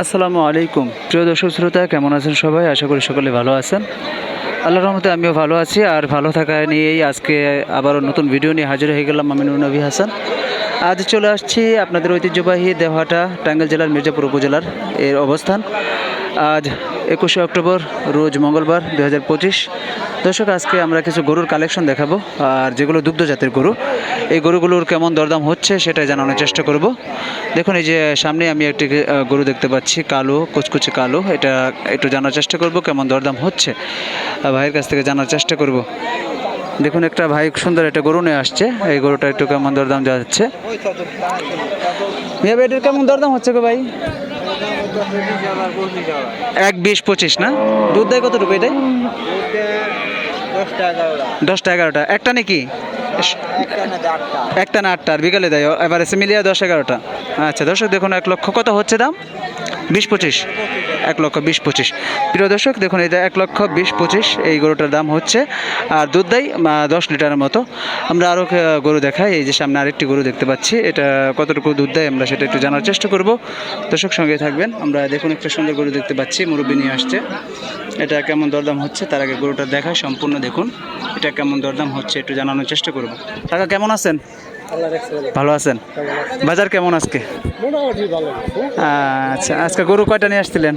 আসসালামু আলাইকুম। প্রিয় দর্শক শ্রোতা, কেমন আছেন সবাই? আশা করি সকলে ভালো আছেন। আল্লাহ রহমতে আমিও ভালো আছি আর ভালো থাকা নিয়েই আজকে আবারও নতুন ভিডিও নিয়ে হাজির হয়ে গেলাম আমি নবী হাসান। আজ চলে আসছি আপনাদের ঐতিহ্যবাহী দেহাটা টাঙ্গাইল জেলার মির্জাপুর উপজেলার এর অবস্থান। আজ একুশে অক্টোবর, রোজ মঙ্গলবার দু হাজার পঁচিশ। দর্শক, আজকে আমরা কিছু গরুর কালেকশন দেখাবো, আর যেগুলো দুগ্ধ জাতের গরু, এই গরুগুলোর কেমন দরদাম হচ্ছে সেটাই জানানোর চেষ্টা করব। দেখুন, এই যে সামনে আমি একটি গরু দেখতে পাচ্ছি, কালো, কুচকুচে কালো, এটা একটু জানার চেষ্টা করব কেমন দরদাম হচ্ছে। ভাইয়ের কাছ থেকে জানার চেষ্টা করব। দেখুন, একটা ভাই সুন্দর একটা গরু নিয়ে আসছে, এই গরুটা একটু কেমন দরদাম যাচ্ছে। মিয়া ভাই এটার কেমন দরদাম হচ্ছে গো ভাই? এক বিশ পঁচিশ, না? দুধ দেয় কত কতটুকু এটাই? দশটা এগারোটা। একটা নাকি? একটা না আটটা। আর বিকালে দেয় এবার এসে মিলিয়ে দশ এগারোটা। আচ্ছা দর্শক দেখুন, এক লক্ষ কত হচ্ছে দাম? বিশ পঁচিশ, এক লক্ষ বিশ পঁচিশ। প্রিয় দর্শক, দেখুন এটা এক লক্ষ বিশ পঁচিশ, এই গরুটার দাম হচ্ছে আর দুধ দেয় দশ লিটারের মতো। আমরা আরও গরু দেখাই, এই যে সামনে আরেকটি গরু দেখতে পাচ্ছি, এটা কতটুকু দুধ দেয়, আমরা সেটা একটু জানার চেষ্টা করব। দর্শক, সঙ্গে থাকবেন, আমরা দেখুন একটা সুন্দর গরু দেখতে পাচ্ছি, মুরব্বী নিয়ে আসছে। এটা কেমন দরদাম হচ্ছে, তার আগে গরুটা দেখায় সম্পূর্ণ দেখুন, এটা কেমন দরদাম হচ্ছে, একটু জানানোর চেষ্টা করব। টাকা কেমন আছেন? ভালো আছেন? বাজার কেমন আজকে? আচ্ছা আজকে গরু কয়টা নিয়ে আসছিলেন?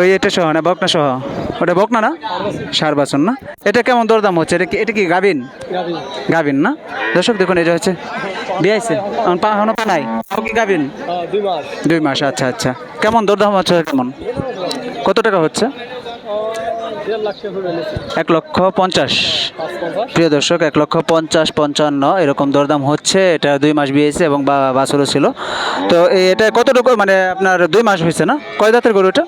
ওই এটা সহ না বকনা সহ? ওটা বকনা না? সার বাসন না? এটা কেমন দরদাম হচ্ছে? এটা কি এটা কি গাবিন গাবিন না? দর্শক দেখুন এটা হচ্ছে বিয়াইছে এখন পা এখনও পা নাই? কি গাবিন দুই মাস আচ্ছা আচ্ছা। কেমন দরদাম হচ্ছে কেমন? কত টাকা হচ্ছে দেড় লাখ টাকা করে এনেছি এক লক্ষ পঞ্চাশ। প্রিয় দর্শক এক লক্ষ পঞ্চাশ পঞ্চান্ন এরকম দরদাম হচ্ছে। এটা দুই মাস বিয়েছে এবং বা বাছরও ছিল। তো এটা কতটুকু মানে আপনার দুই মাস হয়েছে না? কয় দাঁতের গরু এটা?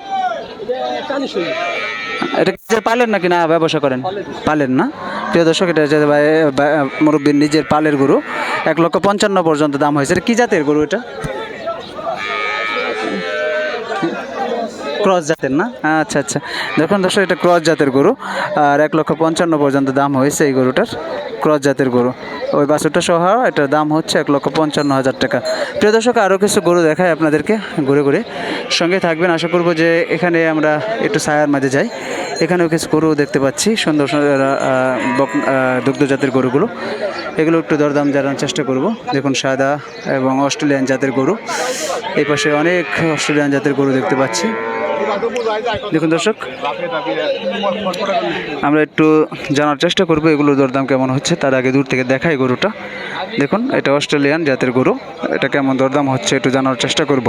এটা কি পালেন নাকি না ব্যবসা করেন? পালেন না? প্রিয় দর্শক এটা হচ্ছে মুরব্বীর নিজের পালের গরু। এক লক্ষ পঞ্চান্ন পর্যন্ত দাম হয়েছে। এটা কী জাতের গরু এটা? ক্রস জাতের না? আচ্ছা আচ্ছা। দেখুন দর্শক, এটা ক্রস জাতের গরু। আর এক লক্ষ পঞ্চান্ন পর্যন্ত দাম হয়েছে এই গরুটার। ক্রস জাতের গরু। ওই বাছুরটা সহ এটার দাম হচ্ছে এক লক্ষ পঞ্চান্ন হাজার টাকা। প্রিয় দর্শক, আরও কিছু গরু দেখায় আপনাদেরকে ঘুরে ঘুরে। সঙ্গে থাকবেন। আশা করব যে এখানে আমরা একটু ছায়ার মাঝে যাই। এখানেও কিছু গরু দেখতে পাচ্ছি। সুন্দর সুন্দর দুগ্ধ জাতের গরুগুলো। এগুলো একটু দরদাম জানার চেষ্টা করব। দেখুন, সাদা এবং অস্ট্রেলিয়ান জাতের গরু। এই পাশে অনেক অস্ট্রেলিয়ান জাতের গরু দেখতে পাচ্ছি। দেখুন, দর্শক, আমরা একটু জানার চেষ্টা করব এগুলো দরদাম কেমন হচ্ছে। তার আগে দূর থেকে দেখাই গরুটা। দেখুন, এটা অস্ট্রেলিয়ান জাতের গরু। এটা কেমন দরদাম হচ্ছে একটু জানার চেষ্টা করব।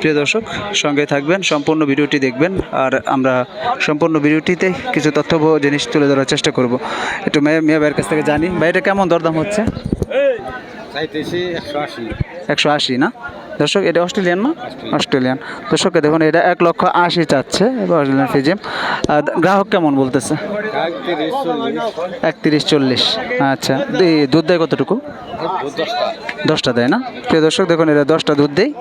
প্রিয় দর্শক সঙ্গে থাকবেন সম্পূর্ণ ভিডিওটি দেখবেন আর আমরা সম্পূর্ণ ভিডিওটিতে কিছু তথ্য জিনিস তুলে ধরার চেষ্টা করব। একটু মেয়ে মেয়ে ভাইয়ের কাছ থেকে জানি। ভাই এটা কেমন দরদাম হচ্ছে? একশো আশি। না? দর্শক এটা অস্ট্রেলিয়ান না? অস্ট্রেলিয়ান। দর্শককে দেখুন এটা এক লক্ষ আশি চাচ্ছে অস্ট্রেলিয়ান ফিজিম। আর গ্রাহক কেমন বলতেছে? একত্রিশ চল্লিশ। আচ্ছা। দুধ দেয় কতটুকু? দশটা দেয় না? প্রিয় দর্শক, দেখুন, এরা দশটা দুধ দেয়।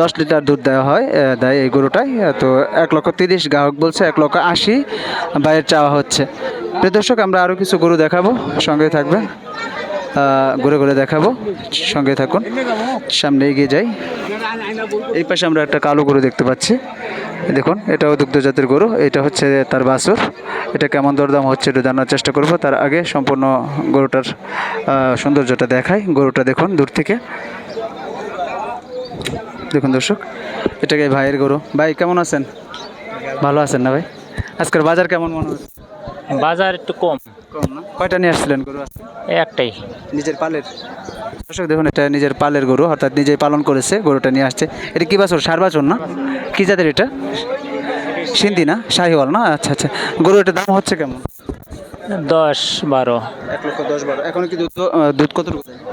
দশ লিটার দুধ দেওয়া হয় দেয় এই গরুটাই। তো এক লক্ষ তিরিশ গ্রাহক বলছে, এক লক্ষ আশি বাইরের চাওয়া হচ্ছে। প্রিয় দর্শক, আমরা আরও কিছু গরু দেখাবো। সঙ্গে থাকবে ঘুরে ঘুরে দেখাবো। সঙ্গে থাকুন। সামনে এগিয়ে যাই। এই পাশে আমরা একটা কালো গরু দেখতে পাচ্ছি। দেখুন, এটাও দুগ্ধ জাতের গরু, এটা হচ্ছে তার বাছুর। এটা কেমন দরদাম হচ্ছে এটা জানার চেষ্টা করব। তার আগে সম্পূর্ণ গরুটার সৌন্দর্যটা দেখাই। গরুটা দেখুন দূর থেকে। দেখুন দর্শক, এটাকে ভাইয়ের গরু। ভাই, কেমন আছেন? ভালো আছেন না ভাই? আজকের বাজার কেমন মনে হচ্ছে? বাজার একটু কম। কয়টা নিয়ে আসছিলেন গরু একটাই। নিজের পালের? দর্শক দেখুন এটা নিজের পালের গরু অর্থাৎ নিজেই পালন করেছে গরুটা নিয়ে আসছে। এটা কি বাছর? সার বাছর না? কি জাতের এটা? সিন্ধি না? শাহিওয়াল না? আচ্ছা আচ্ছা। গরু এটা দাম হচ্ছে কেমন? দশ বারো। এক লক্ষ দশ বারো। এখন কি দুধ দুধ কত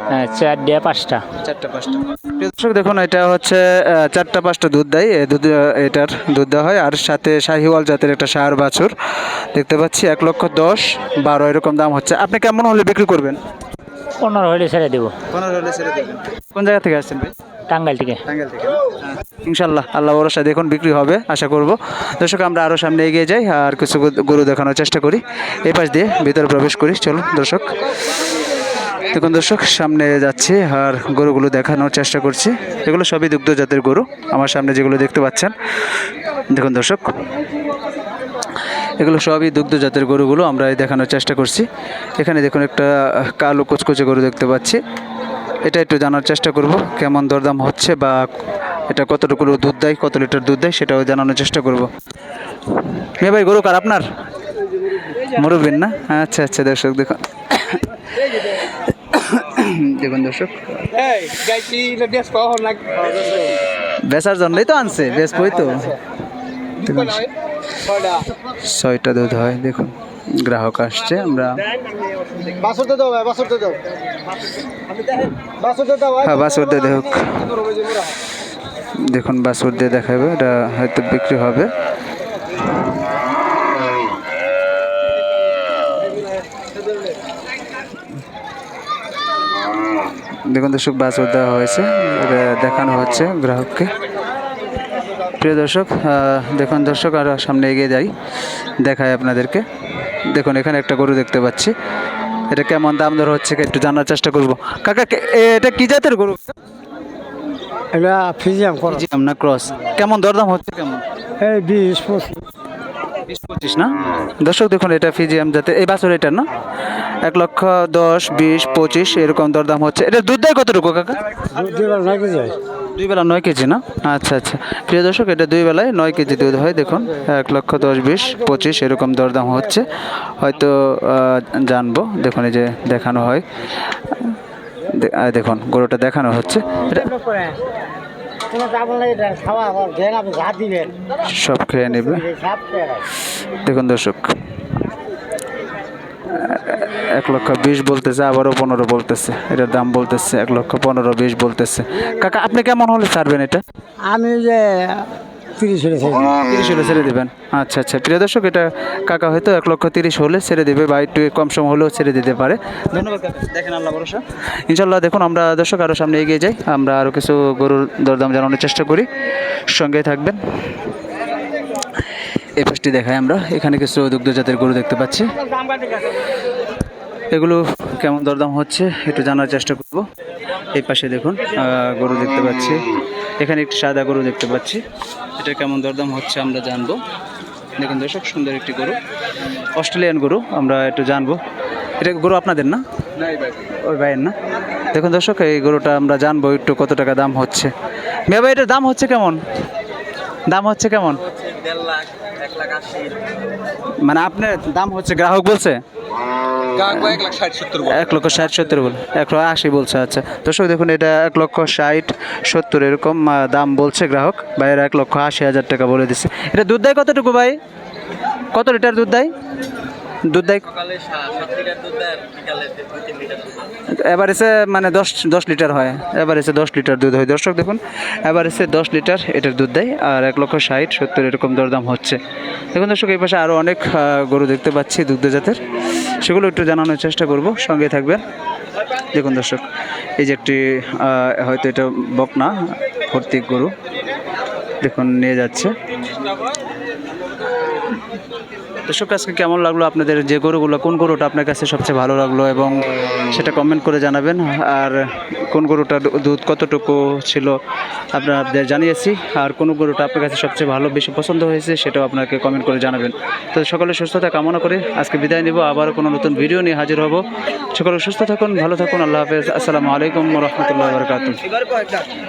হ্যাঁ চার দিয়ে পাঁচটা। চারটা পাঁচটা। দর্শক দেখুন এটা হচ্ছে চারটা পাঁচটা দুধ দেয়। দুধ এটার দুধ দেওয়া হয়। আর সাথে শাহিওয়াল জাতের একটা সার বাছুর। দেখতে পাচ্ছি এক লক্ষ দশ বারো এরকম দাম হচ্ছে। আপনি কেমন হলে বিক্রি করবেন? পনেরো হলে ছেড়ে দেবো। পনেরো হলে ছেড়ে দেবেন। কোন জায়গা থেকে আসছেন ভাই? টাঙ্গাইল থেকে। থেকে। ইনশাল্লাহ আল্লাহ ভরসা দেখুন, বিক্রি হবে, আশা করব। দর্শক, আমরা আরও সামনে এগিয়ে যাই আর কিছু গরু- দেখানোর চেষ্টা করি। এই পাশ দিয়ে ভিতরে প্রবেশ করি, চলুন দর্শক। দেখুন দর্শক, সামনে যাচ্ছি আর গরুগুলো দেখানোর চেষ্টা করছি। এগুলো সবই দুগ্ধ জাতের গরু, আমার সামনে যেগুলো দেখতে পাচ্ছেন। দেখুন দর্শক, এগুলো সবই দুগ্ধ জাতের গরুগুলো, আমরা দেখানোর চেষ্টা করছি। এখানে দেখুন একটা কালো কুচকুচে গরু দেখতে পাচ্ছি। এটা একটু জানার চেষ্টা করব, কেমন দরদাম হচ্ছে বা এটা কতটুকু দুধ দেয়, কত লিটার দুধ দেয়, সেটাও জানানোর চেষ্টা করব। মেয়ে ভাই, গরু কার আপনার? মুরব্বিন না? আচ্ছা আচ্ছা দর্শক দেখুন। দেখুন দর্শক। বেচার জন্যই তো আনছে বেশ বই তো ছয়টা দুধ হয়, দেখুন। গ্রাহক আসছে আমরা বাসুরতে হ্যাঁ দেখুক দেখুন বাসুর দিয়ে দেখাবে এটা হয়তো বিক্রি হবে। দেখুন দর্শক বাসুর দেওয়া হয়েছে এটা দেখানো হচ্ছে গ্রাহককে। প্রিয় দর্শক দেখুন দর্শক আর সামনে এগিয়ে যাই দেখায় আপনাদেরকে। দেখুন এখানে একটা গরু দেখতে পাচ্ছি। এটা কেমন দাম দর হচ্ছে একটু জানার চেষ্টা করব। কাকা এটা কি জাতের গরু? এটা ফিজিয়াম জি না ক্রস? কেমন দরদাম হচ্ছে কেমন? এই বিশ পঁচিশ। বিশ পঁচিশ না? দর্শক দেখুন এটা ফিজিয়াম যাতে এই বাছর এটা না? এক লক্ষ দশ বিশ পঁচিশ এরকম দরদাম হচ্ছে। এটা দুধ দেয় কতটুকু কাকা? দুবার নাকি যায়। দুই বেলা নয় কেজি না? আচ্ছা আচ্ছা। প্রিয় দর্শক, এটা দুই বেলায় নয় কেজি দুধ হয়। দেখুন, এক লক্ষ দশ, বিশ, পঁচিশ, এরকম দরদাম হচ্ছে। হয়তো জানব। দেখুন, এই যে দেখানো হয়। দেখুন, গরুটা দেখানো হচ্ছে। সব খেয়ে নেবে। দেখুন, দর্শক। এক লক্ষ বিশ বলতেছে আবারও পনেরো বলতেছে। এটার দাম বলতেছে এক লক্ষ পনেরো বিশ বলতেছে। কাকা আপনি কেমন হলে ছাড়বেন এটা? আমি যে তিরিশ হলে তিরিশ হলে ছেড়ে দেবেন। আচ্ছা আচ্ছা। প্রিয় দর্শক এটা কাকা হয়তো এক লক্ষ তিরিশ হলে ছেড়ে দেবে বা একটু কম সম হলেও ছেড়ে দিতে পারে। ধন্যবাদ দেখেন আল্লাহ ভরসা। ইনশাল্লাহ দেখুন আমরা দর্শক আরও সামনে এগিয়ে যাই। আমরা আরও কিছু গরুর দরদাম জানানোর চেষ্টা করি। সঙ্গে থাকবেন। এই পাশটি দেখাই আমরা। এখানে কিছু দুগ্ধ জাতের গরু দেখতে পাচ্ছি। এগুলো কেমন দরদাম হচ্ছে একটু জানার চেষ্টা করব। এই পাশে দেখুন গরু দেখতে পাচ্ছি। এখানে একটি সাদা গরু দেখতে পাচ্ছি। এটা কেমন দরদাম হচ্ছে আমরা জানব। দেখুন দর্শক সুন্দর একটি গরু। অস্ট্রেলিয়ান গরু আমরা একটু জানব। এটা গরু আপনাদের না? ওই ভাইয়ের না? দেখুন দর্শক এই গরুটা আমরা জানব একটু কত টাকা দাম হচ্ছে। মেয়ে ভাই এটার দাম হচ্ছে কেমন? দাম হচ্ছে কেমন? মানে আপনার দাম হচ্ছে গ্রাহক বলছে? এক লক্ষ ষাট সত্তর বল। এক লক্ষ আশি বলছে আচ্ছা। দর্শক দেখুন এটা এক লক্ষ ষাট সত্তর এরকম দাম বলছে গ্রাহক। ভাইয়ের এক লক্ষ আশি হাজার টাকা বলে দিচ্ছে এটা দুধ দেয় কতটুকু ভাই? কত লিটার দুধ দেয়? দুধ দেয় এভারেজে মানে দশ দশ লিটার হয়। এভারেজে দশ লিটার দুধ হয়। দর্শক দেখুন এভারেজে দশ লিটার এটার দুধ দেয় আর এক লক্ষ ষাট সত্তর এরকম দরদাম হচ্ছে। দেখুন দর্শক এই পাশে আরও অনেক গরু দেখতে পাচ্ছি দুগ্ধ জাতের সেগুলো একটু জানানোর চেষ্টা করব, সঙ্গে থাকবেন। দেখুন দর্শক, এই যে একটি হয়তো এটা বকনা ভর্তি গরু, দেখুন, নিয়ে যাচ্ছে। দর্শক, আজকে কেমন লাগল আপনাদের যে গরুগুলো, কোন গরুটা আপনার কাছে সবচেয়ে ভালো লাগল এবং সেটা কমেন্ট করে জানাবেন। আর কোন গরুটার দুধ কতটুকু ছিল আপনাদের জানিয়েছি, আর কোন গরুটা আপনার কাছে সবচেয়ে ভালো, বেশি পছন্দ হয়েছে সেটাও আপনাকে কমেন্ট করে জানাবেন। তো সকলে সুস্থতা কামনা করে আজকে বিদায় নিব আবার কোনো নতুন ভিডিও নিয়ে হাজির হব। সকলে সুস্থ থাকুন, ভালো থাকুন, আল্লাহ হাফেজ। আসসালামু আলাইকুম রহমতুল্লাহ বরকাত